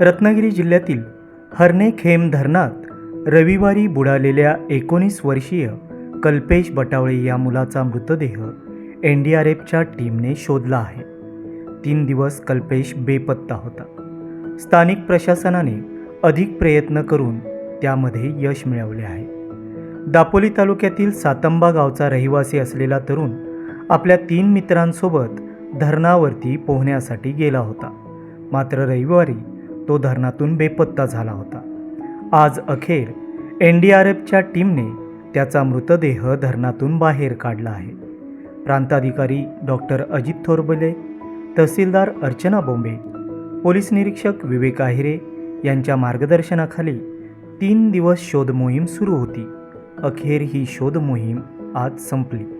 रत्नागिरी जिल्ह्यातील हर्नेखेम धरणात रविवारी बुडालेल्या एकोणीस वर्षीय कल्पेश बटावळे या मुलाचा मृतदेह एन डी आर एफच्या टीमने शोधला आहे. तीन दिवस कल्पेश बेपत्ता होता. स्थानिक प्रशासनाने अधिक प्रयत्न करून त्यामध्ये यश मिळवले आहे. दापोली तालुक्यातील सातंबा गावचा रहिवासी असलेला तरुण आपल्या तीन मित्रांसोबत धरणावरती पोहण्यासाठी गेला होता. मात्र रविवारी तो धरणातून बेपत्ता झाला होता. आज अखेर एन डी आर एफच्या टीमने त्याचा मृतदेह धरणातून बाहेर काढला आहे. प्रांताधिकारी डॉक्टर अजित थोरबले तहसीलदार अर्चना बोंबे पोलीस निरीक्षक विवेक आहिरे यांच्या मार्गदर्शनाखाली तीन दिवस शोध मोहीम सुरू होती. अखेर ही शोध मोहीम आज संपली.